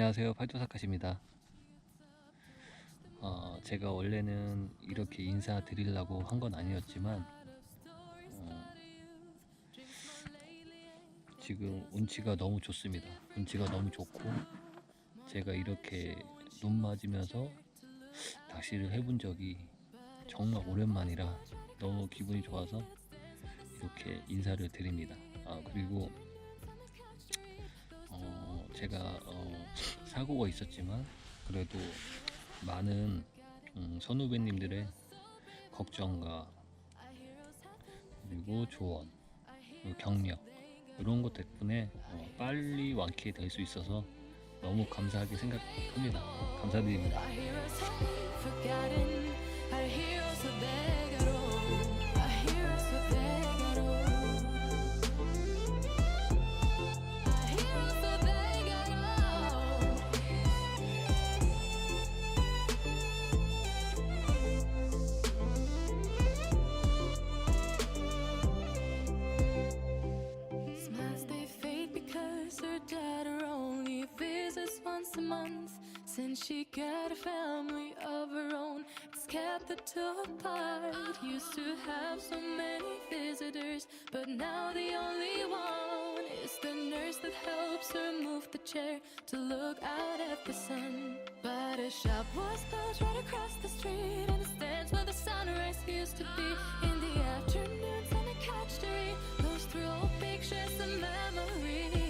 안녕하세요. 팔도사카시입니다. 어, 제가 원래는 이렇게 인사 드리려고 한 건 아니었지만 어, 지금 운치가 너무 좋습니다. 운치가 너무 좋고 제가 이렇게 눈 맞으면서 낚시를 해본 적이 정말 오랜만이라 너무 기분이 좋아서 이렇게 인사를 드립니다. 아, 그리고 어, 제가 어, 사고가 있었지만 그래도 많은 음, 선후배님들의 걱정과 그리고 조언, 그리고 격려 이런 것 덕분에 어, 빨리 완쾌될 수 있어서 너무 감사하게 생각합니다. 감사드립니다. Forgotten. Our heroes are there. Since she got a family of her own, it's kept the two apart. Used to have so many visitors, but now the only one is the nurse that helps her move the chair to look out at the sun. But a shop was built right across the street, and the stands where the sunrise used to be. In the afternoons, on a couch to read those through old pictures and memories.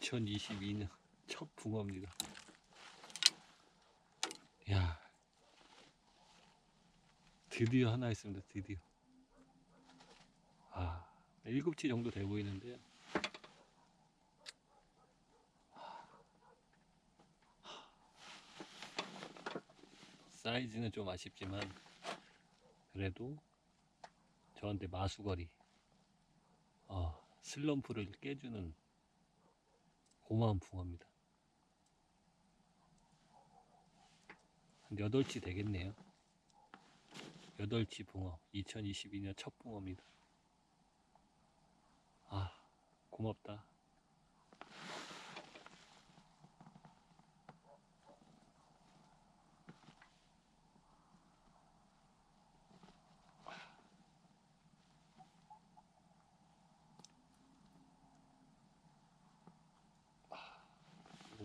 2022년 첫 붕어입니다. 야, 드디어 하나 있습니다. 드디어. 아, 일곱치 정도 돼 보이는데요. 사이즈는 좀 아쉽지만 그래도 저한테 마수거리 어, 슬럼프를 깨주는 고마운 붕어입니다. 한 8치 되겠네요. 8치 붕어. 2022년 첫 붕어입니다. 아, 고맙다.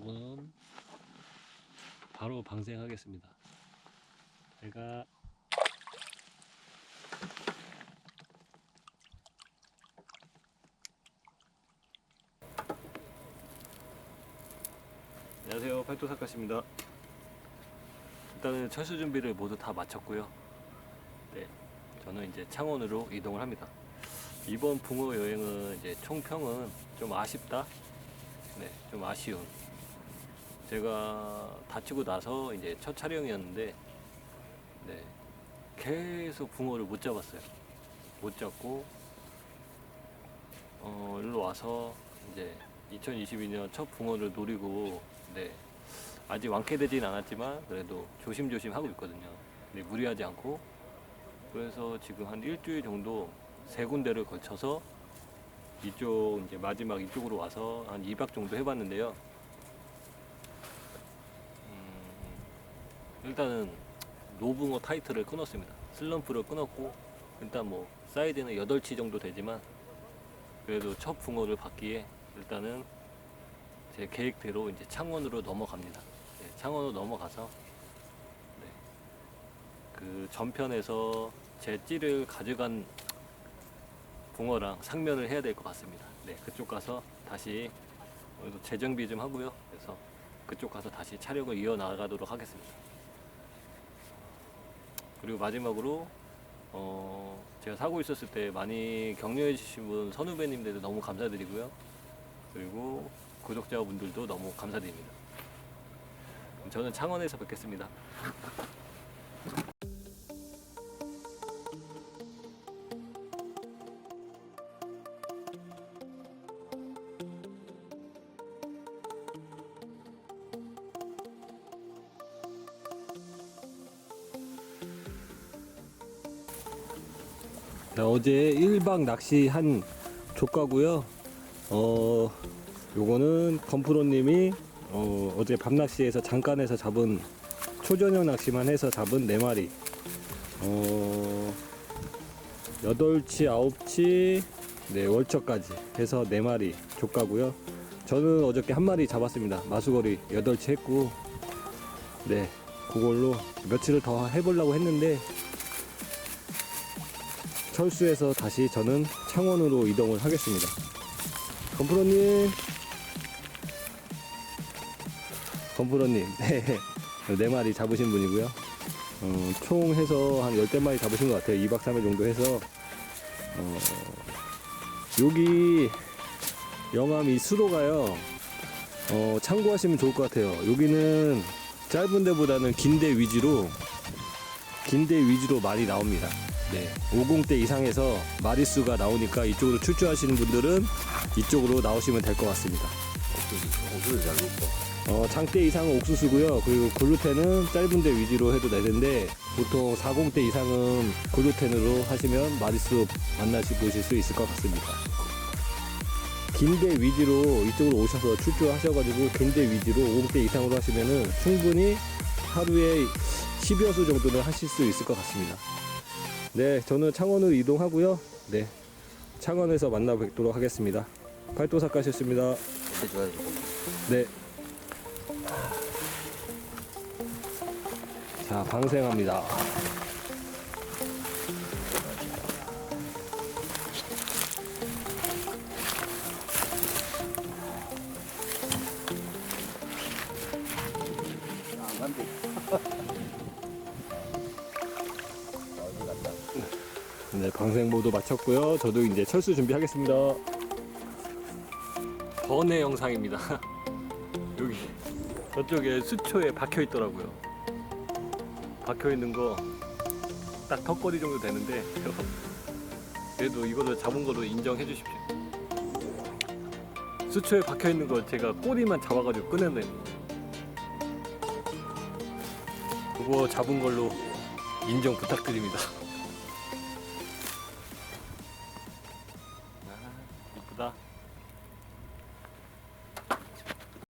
이거는 바로 방생하겠습니다. 제가 안녕하세요 팔도사카시입니다. 일단은 철수 준비를 모두 다 마쳤고요. 네, 저는 이제 창원으로 이동을 합니다. 이번 붕어 여행은 이제 총평은 좀 아쉽다. 네, 좀 아쉬운. 제가 다치고 나서 이제 첫 촬영이었는데, 네, 계속 붕어를 못 잡았어요. 못 잡고, 어, 일로 와서 이제 2022년 첫 붕어를 노리고, 네, 아직 완쾌되진 않았지만, 그래도 조심조심 하고 있거든요. 네, 무리하지 않고, 그래서 지금 한 일주일 정도 세 군데를 걸쳐서 이쪽 이제 마지막 이쪽으로 와서 한 2박 정도 해봤는데요. 음, 일단은 노붕어 타이틀을 끊었습니다. 슬럼프를 끊었고 일단 뭐 사이드는 8치 정도 되지만 그래도 첫 붕어를 받기에 일단은 제 계획대로 이제 창원으로 넘어갑니다. 네, 창원으로 넘어가서 네, 그 전편에서 제 찌를 가져간 붕어랑 상면을 해야 될 것 같습니다. 네, 그쪽 가서 다시 재정비 좀 하고요. 그래서 그쪽 가서 다시 촬영을 이어 나가도록 하겠습니다. 그리고 마지막으로 어, 제가 사고 있었을 때 많이 격려해 주신 분 선후배님들도 너무 감사드리고요. 그리고 구독자분들도 너무 감사드립니다. 저는 창원에서 뵙겠습니다. 어제 1박 낚시 한 조과고요. 어, 요거는 건프로님이 어, 어제 밤낚시에서 잠깐에서 잡은 초저녁 낚시만 해서 잡은 4마리. 어, 8치, 9치, 네, 월척까지 해서 4마리 조과고요. 저는 어저께 한 마리 잡았습니다. 마수거리 8치 했고, 네, 그걸로 며칠을 더 해보려고 했는데, 철수해서 다시 저는 창원으로 이동을 하겠습니다. 건프로님, 건프로님, 네, 네 마리 잡으신 분이고요. 어, 총 해서 한 열댓 마리 잡으신 것 같아요. 2박 3일 정도 해서. 어, 여기 영암 이 수로가요. 어, 참고하시면 좋을 것 같아요. 여기는 짧은 데보다는 긴 데 위주로 긴 데 위주로 많이 나옵니다. 네. 50대 이상에서 마리수가 나오니까 이쪽으로 출조하시는 분들은 이쪽으로 나오시면 될 것 같습니다. 옥수수 잘 먹고. 어, 장대 이상은 옥수수고요. 그리고 글루텐은 짧은 데 위주로 해도 되는데 보통 40대 이상은 글루텐으로 하시면 마리수 만나시 보실 수 있을 것 같습니다. 긴데 위주로 이쪽으로 오셔서 출조하셔가지고 긴데 위주로 50대 이상으로 하시면은 충분히 하루에 10여 수 정도는 하실 수 있을 것 같습니다. 네, 저는 창원으로 이동하고요. 네, 창원에서 만나 뵙도록 하겠습니다. 좋아요. 네. 자, 방생합니다. 방생 모두 마쳤고요. 저도 이제 철수 준비하겠습니다. 번외 영상입니다. 여기 저쪽에 수초에 박혀 있더라고요. 박혀 있는 거 딱 턱걸이 정도 되는데 그래도 이거를 잡은 거로 인정해 주십시오. 수초에 박혀 있는 거 제가 꼬리만 잡아가지고 꺼내는 그거 잡은 걸로 인정 부탁드립니다.